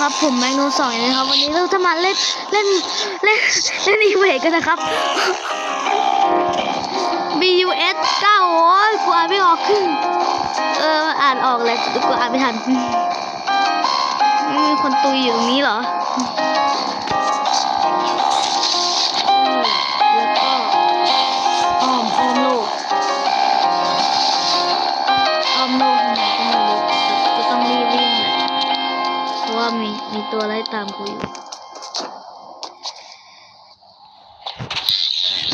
นะครับผมแมงโนสองนะครับ วันนี้เราจะมาเล่นเล่นเล่นเล่นอีเวกันนะครับ BUS 9โอ้ยกูอ่านไม่ออกขึ้นเอออ่านออกเลยแต่กูอ่านไม่ทันมีคนตุยอยู่ตรงนี้เหรอ ตามกูอยู่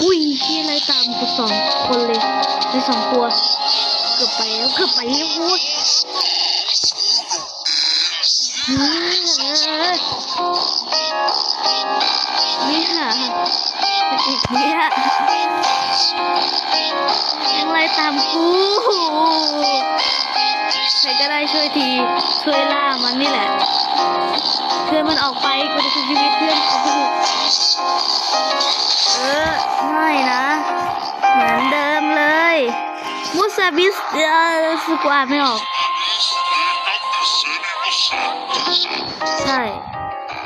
อุ้ยที่ไล่ตามกูสองคนเลยมีสองตัว เกือบไปแล้วเกือบไปแล้วโอ้ยนี่ยอีกเนี่ยยังไล่ตามกู ใครก็ได้ช่วยทีช่วยล่ามันนี่แหละเพื่อนมันออกไปกูจะชีวิตเพื่อนกูเออไม่นะ เหมือนเดิมเลยมุสาบิสเออสกวาไม่ออก ใช่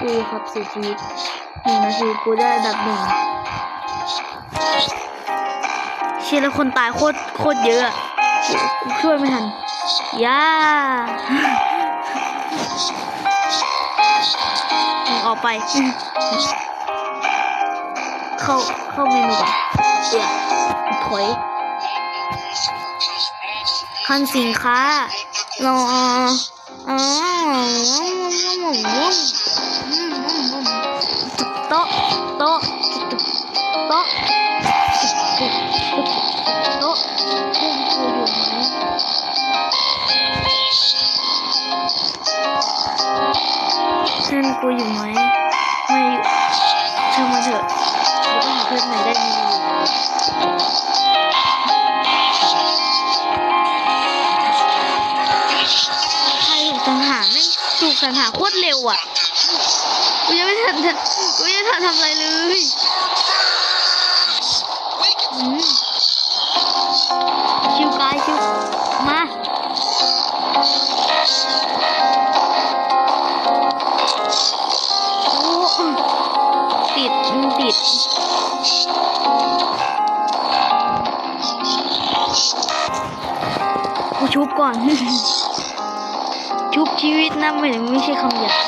กูครับเสียชีวิตหนึ่งนาทีกูได้ดับหนึ่งเชียร์แล้วคนตายโคตรโคตรเยอะกูช่วยไม่ทัน ย่างออกไป เข้า เข้าเมนูก่อนเดี๋ยวถอยคันสินค้ารออ๋อโต๊ะโต๊ะโต๊ะ กูอยู่ไหมเพื่อนไม่อยู่ช่างมาเถอะกูต้องหาเพื่อนใหม่ได้ไงใครถูกสังหารไม่ถูกสังหารโคตรเร็วอะกูยังไม่ทันทันกูยังไม่ทันทำอะไรเลยอืมชิวกายชิวมา ผิด กูชุบก่อน ชุบชีวิตนะไม่ไม่ใช่คำหยาบ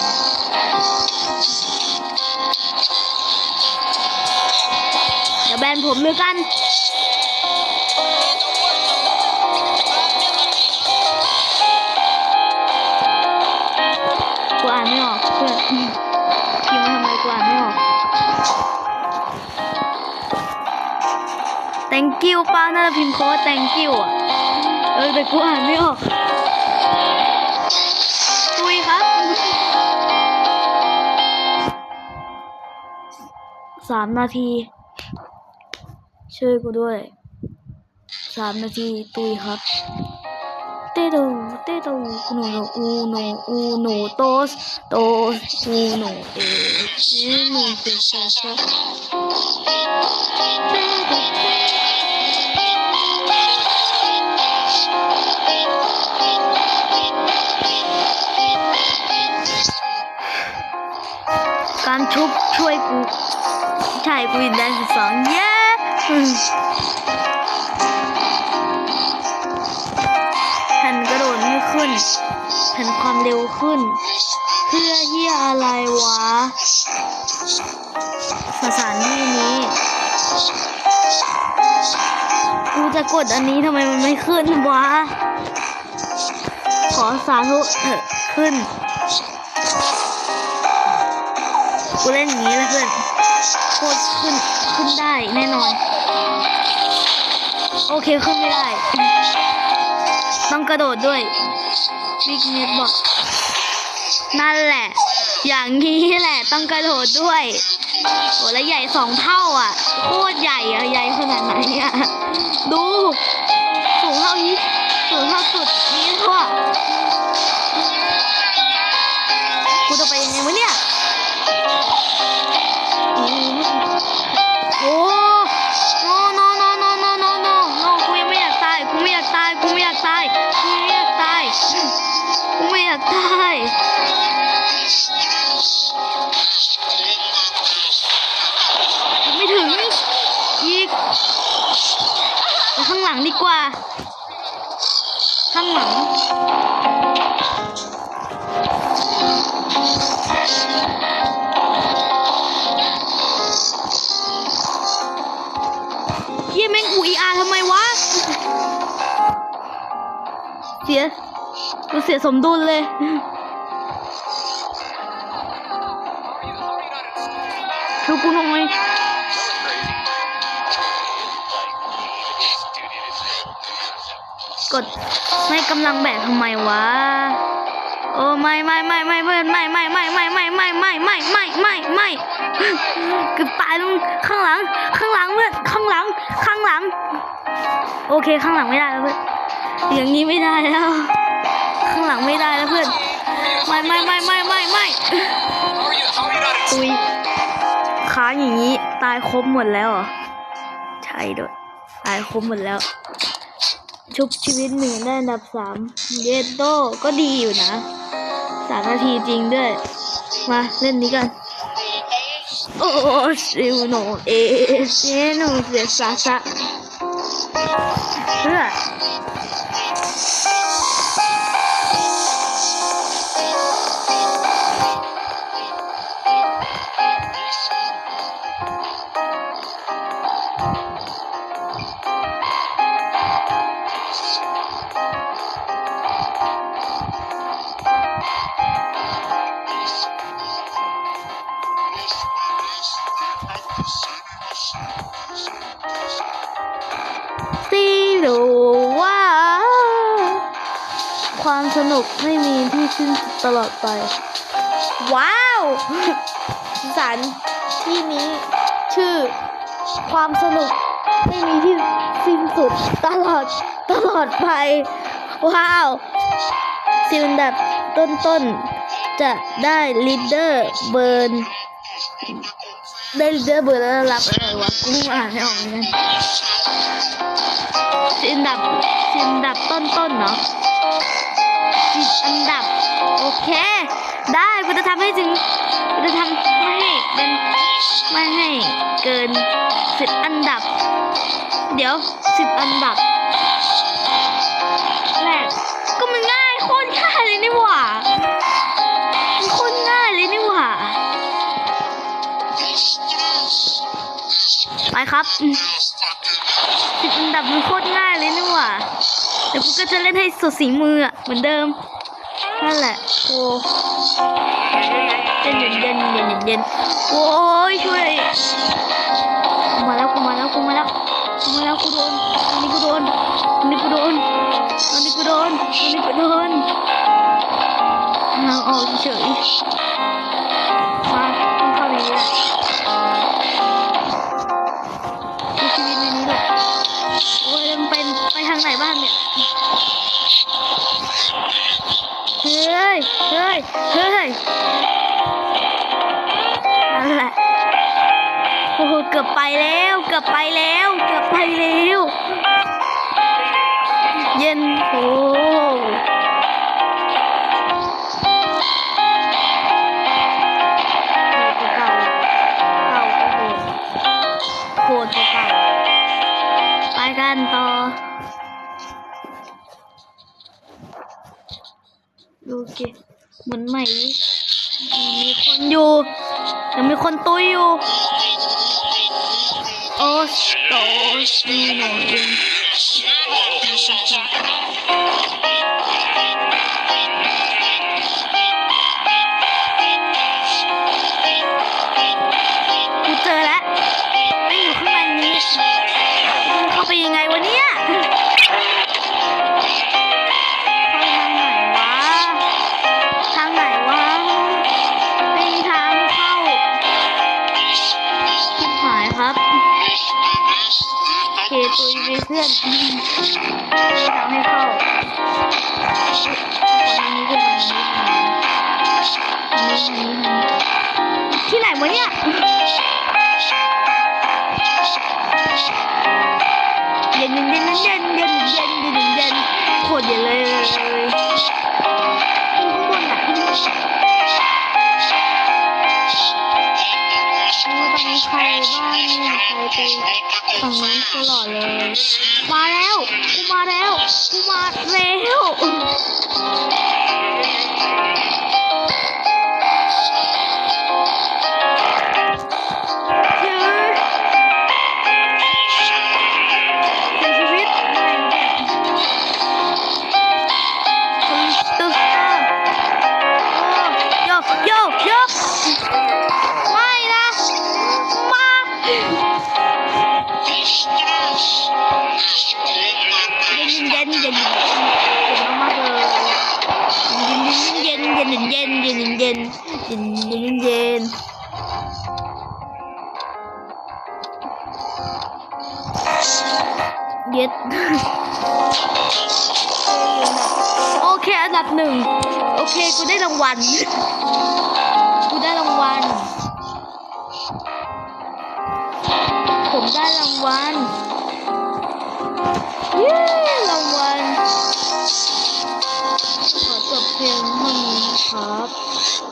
เดี๋ยวแบนผมเลยกัน thank you ป้าน่าจะพิมพ์โค้ด thank you อะ เออ แต่กูอ่านไม่ออกคุยครับสามนาที ช่วยกูด้วยสามนาทีตุยครับ เตโดเตโดอูโนอูโนอูโนโตสโตสอูโนเอเอหนึ่งเจ็ดแปดเก้า การชุบช่วยกูใช่กูยินได้สิบสองเย้อืมแผ่นกระโดดไม่ขึ้นแผ่นความเร็วขึ้นเพื่อที่อะไรวะ สถานที่นี้ กูจะกดอันนี้ทำไมมันไม่ขึ้นวะ ขอสาธุเถอะขึ้น กูเล่นอย่างนี้แล้วเพื่อนโคตรขึ้นขึ้นได้แน่นอน โอเคขึ้นไม่ได้ ต้องกระโดดด้วยบิ๊กเน็ตบอกนั่นแหละ อย่างนี้แหละต้องกระโดดด้วยโอ้แล้วใหญ่สองเท่าอะ โคตรใหญ่อะใหญ่ขนาดไหนอะ ดู สูงเท่านี้ สูงเท่าจุดนี้ทั่ว สียสมดุลเลย ช่วยกูหน่อยกดไม่กำลังแบกทำไมวะ โอ้ไม่ไม่ไม่ไม่ไม่ไม่ไม่ไม่ไม่ไม่ไม่ไม่ไม่ไม่ไม่ไม่เกือบตายลงข้างหลัง ข้างหลังเพื่อนข้างหลัง ข้างหลัง โอเคข้างหลังไม่ได้แล้วเพื่อนอย่างนี้ไม่ได้แล้ว ไม่ไม่ไม่ไม่ไม่คุยค้างอย่างนี้ตายครบหมดแล้วเหรอ ใช่ด้วยตายครบหมดแล้ว ชุบชีวิตหนึ่งได้อันดับสามเยดโดก็ดีอยู่นะสามนาทีจริงด้วย มาเล่นนี้กัน โอ้ซิวโนเอเซโนเซซาซาเพื่อ ซีนสุดตลอดไป ว้าวสารที่นี้ชื่อความสนุกไม่มีที่สิ้นสุดตลอดตลอดไป ว้าวสิลอันดับต้นๆ จะได้ลีดเดอร์เบิร์นได้ลีดเดอร์เบิร์นแล้วรับอะไรวะกูอ่านไม่ออกเหมือนกันสิบอันดับสิบอันดับต้นๆเนาะสิบอันดับ โอเค ได้กูจะทำให้ถึงกูจะทำไม่ให้เป็นไม่ให้เกินสิบอันดับ เดี๋ยวสิบอันดับแรกก็มันง่ายโคตรง่ายเลยนี่หว่าโคตรง่ายเลยนี่หว่าไปครับสิบอันดับมันโคตรง่ายเลยนี่หว่าเดี๋ยวกูก็จะเล่นให้สุดสีมือเหมือนเดิม นั่นแหละโอ้เย็นเย็นเย็นเย็นเย็นโอ้ยช่วยกูมาแล้วกูมาแล้วกูมาแล้วกูมาแล้วกูโดนอันนี้กูโดนอันนี้กูโดนอันนี้กูโดนอันนี้กูโดนทางออกเฉย ยเฮ้ยเฮ้ยนั่นแหละโอ้โหเกือบไปแล้วเกือบไปแล้วเกือบไปแล้ว เย็นโอ้ เกเหมือนไหม มีคนอยู่ยังมีคนตุยอยู่ โอ้โตสีหนเอง ตุยมีเพื่อนไม่ทำให้เข้าคนนี้ก็นี้นนี้ที่ไหนวะเนี่ยเย็นเย็นเย็นเย็นเย็นเย็นเย็นโคตรเย็นเลย James. นเย็นเย็นเย็นเย็ดโอเคอันดับหนึ่งโอเคกูได้รางวัลกูได้รางวัลผมได้รางวัลเย้รางวัลขอจบเพลงเท่านี้ 好。